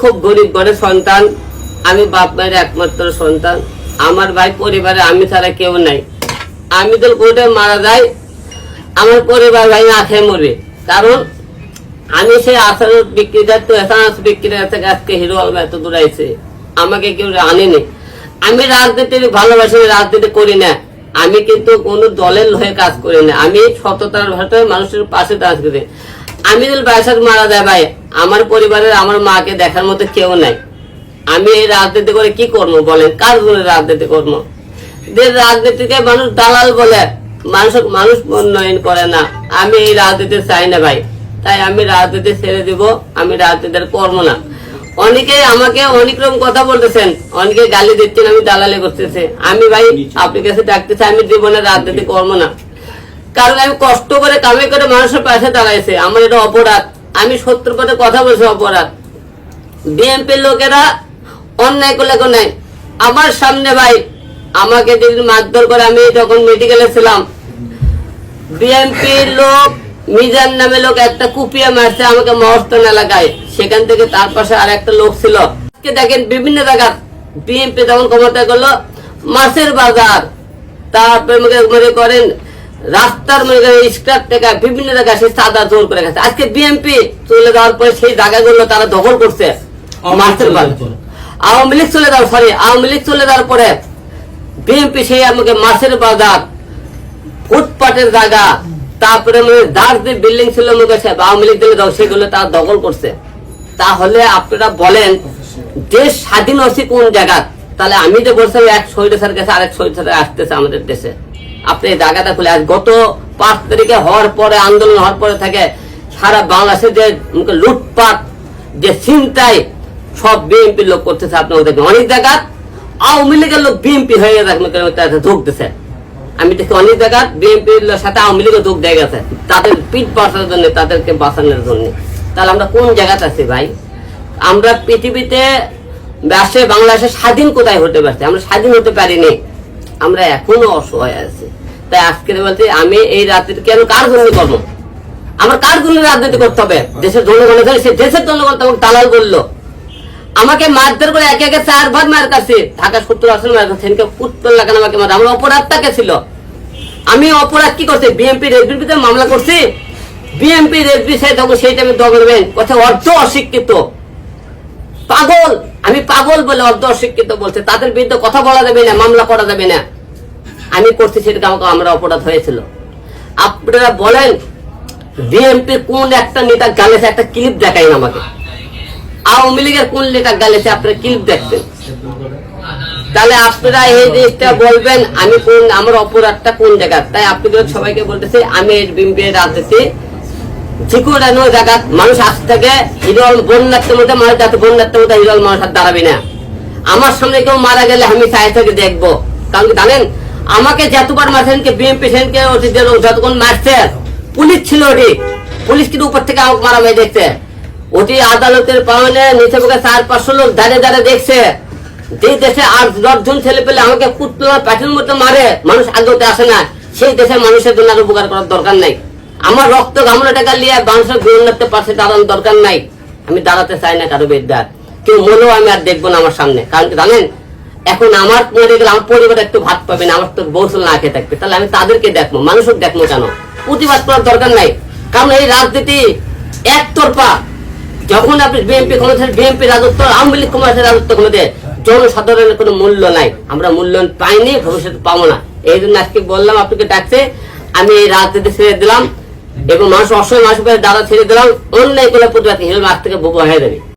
খুব গরিব ঘরের সন্তান, আমি বাপ মায়ের একমাত্র সন্তান। আমার ভাই পরিবারে আমি ছাড়া কেউ নাই। আমি তো কোর্টে মারা যাই, আমার পরিবার ভাই না খেয়ে মরবে কারণ আমি সেই আসার বিক্রিদার তো এসানাস বিক্রিদার থেকে আজকে হিরো আলম এত দূর আইছে। আমাকে কেউ আনেনি। আমি রাজনীতির ভালোবাসি রাজনীতি করি না। আমি কিন্তু কোনো দলের হয়ে কাজ করি না। আমি সততার ভাষায় মানুষের পাশে করি আমি যদি মারা যায় ভাই আমার পরিবারের আমার মাকে দেখার মতো কেউ নাই। আমি এই রাজনীতি করে কি করব বলেন? কার জন্য রাজনীতি করব? যে রাজনীতিকে মানুষ দালাল বলে মানুষ মানুষ উন্নয়ন করে না। আমি এই রাজনীতি চাই না ভাই। তাই আমি রাজনীতি ছেড়ে দিব আমি রাজনীতির করব না। অনেকে আমাকে অনেক রকম কথা বলতেছেন অনেকে গালি দিচ্ছেন আমি দালালি করতেছে। আমি ভাই আপনার কাছে ডাকতেছি আমি জীবনে রাজনীতি করব না। কারণ আমি কষ্ট করে কামে করে মানুষের পাশে দাঁড়াইছে। আমার এটা অপরাধ। আমি সত্তর পথে কথা বলছি, অপরাধ। বিএনপির লোকেরা অন্যায় করলে নাই। আমার সামনে ভাই, আমাকে যেদিন মারধর করে আমি যখন মেডিকেলে ছিলাম, বিএনপির লোক, মিজান নামে লোক একটা কুপিয়ে মারছে আমাকে মহস্তন এলাকায়। সেখান থেকে তার পাশে আর একটা লোক ছিল। দেখেন বিভিন্ন জায়গা বিএনপি যখন ক্ষমতা করল মাছের বাজার। তারপরে মনে করেন রাস্তার মনে করেন বিভিন্ন জায়গায় সে সাদা জোর করে গেছে। আজকে বিএনপি চলে যাওয়ার পরে সেই জায়গাগুলো তারা দখল করছে মাছের বাজার আওয়ামী লীগ চলে যাওয়ার সরি আওয়ামী লীগ চলে যাওয়ার পরে বিএনপি সেই আমাকে মাছের বাজার ফুটপাটের জায়গা তারপরে মানে যার যে বিল্ডিং ছিল মুখে আওয়ামী লীগ দিলে দাও সেগুলো তারা দখল করছে। তাহলে আপনারা বলেন দেশ স্বাধীন হচ্ছে কোন জায়গা তাহলে আমি যে বলছিলাম এক শহীদের কাছে আরেক শহীদ স্যার আসতেছে আমাদের দেশে। আপনি জায়গাটা খুলে আজ গত পাঁচ তারিখে হওয়ার পরে, আন্দোলন হওয়ার পরে থেকে সারা বাংলাদেশে যে লুটপাট, যে চিন্তায় সব বিএনপির লোক করতেছে আপনি দেখেন। অনেক জায়গা আওয়ামী লীগের লোক বিএনপি হয়ে গেছে ঢুকতেছে আমি দেখি অনেক জায়গা বিএনপির সাথে আওয়ামী লীগও যোগ দিয়ে গেছে। তাদের পিঠ বাঁচানোর জন্য, তাদেরকে বাঁচানোর জন্য। তাহলে আমরা কোন জায়গাতে আছি ভাই? আমরা পৃথিবীতে দেশে বাংলাদেশে স্বাধীন কোথায় হতে পারছি? আমরা স্বাধীন হতে পারিনি। আমরা এখনও অসহায় আছি। তাই আজকে বলতে আমি এই রাত্রির কেন কার জন্য করব? আমার কার জন্য রাজনীতি করতে হবে। দেশের জনগণের জন্য সে দেশের জনগণ তখন দালাল করল। আমাকে মারধর করে একে একে চারবার মার কাছে ঢাকা সত্তর আসলে মার কাছে সেদিনকে উত্তর লাগানো আমাকে মার আমার অপরাধটাকে ছিল। আমি অপরাধ কি করছি? বিএনপি রেজবির মামলা করছি? বিএনপি রেজবি, সে তখন সেই টাইমে দখলবেন কথা অর্ধ অশিক্ষিত। পাগল। আমি পাগল বলে অর্ধ অশিক্ষিত বলছে। তাদের বিরুদ্ধে কথা বলা যাবে না, মামলা করা যাবে না। আমি করছি সেটাকে আমাকে আমরা অপরাধ হয়েছিল। আপনারা বলেন বিএনপি কোন একটা নেতা গালেছে, একটা ক্লিপ দেখাই আমাকে। আওয়ামী লীগের কোন নেতা গালেছে, আপনারা ক্লিপ দেখবেন। তাহলে আপনারা এই জিনিসটা বলবেন, আমি কোন, আমার অপরাধটা কোন জায়গা তাই আপনাদের সবাইকে বলতেছি, আমি বিএনপি রাজনীতি জায়গা মানুষ আজ থেকে হিরল বন্যার্থের মধ্যে, মানুষ যাতে মধ্যে হিরল মানুষ আর দাঁড়াবি না। আমার সামনে কেউ মারা গেলে আমি চাই থেকে দেখব। কারণ জানেন? আমাকে যতবার বিএনপি সেনকে যতক্ষণ মারছে, পুলিশ ছিল ওটি। পুলিশ কিন্তু উপর থেকে আমাকে মারা মেয়ে দেখছে। ওটি আদালতের পাওয়ানে নিচে বুকে চার পাঁচশো লোক দাঁড়িয়ে দাঁড়িয়ে দেখছে। যে দেশে আর দশজন ছেলে পেলে আমাকে কুত্তলা প্যাটের মধ্যে মারে, মানুষ আগতে আসে না। সেই দেশের মানুষের জন্য আর উপকার করার দরকার নাই। আমার রক্ত গামলা টাকা নিয়ে মানুষের গুণাত্মের পাশে দাঁড়ানোর দরকার নাই। আমি দাঁড়াতে চাই না কারও বিদ্যার কেউ মনেও আমি আর দেখব না আমার সামনে। কারণ জানেন? এখন আমার মরে গেলে আমার পরিবার একটু ভাত পাবে না, আমার তো বৌসল না খেয়ে থাকবে। তাহলে আমি তাদেরকে দেখব, মানুষও দেখব কেন? প্রতিবাদ করার দরকার নাই। কারণ এই রাজনীতি একতরফা। যখন আপনি বিএনপি ক্ষমতায় বিএনপি রাজত্ব, আওয়ামী লীগ ক্ষমতায় রাজত্ব ক্ষমতায় জনসাধারণের কোনো মূল্য নাই। আমরা মূল্যায়ন পাইনি, ভবিষ্যতে পাবো না। এই জন্য আজকে বললাম, আপনাকে ডাকছে, আমি এই রাজনীতি ছেড়ে দিলাম। এবং মানুষ অসহায় মানুষ দাদা ছেড়ে দিলাম, অন্যায় করে প্রতিবাদ মাছ থেকে বোবা হয়ে যাবে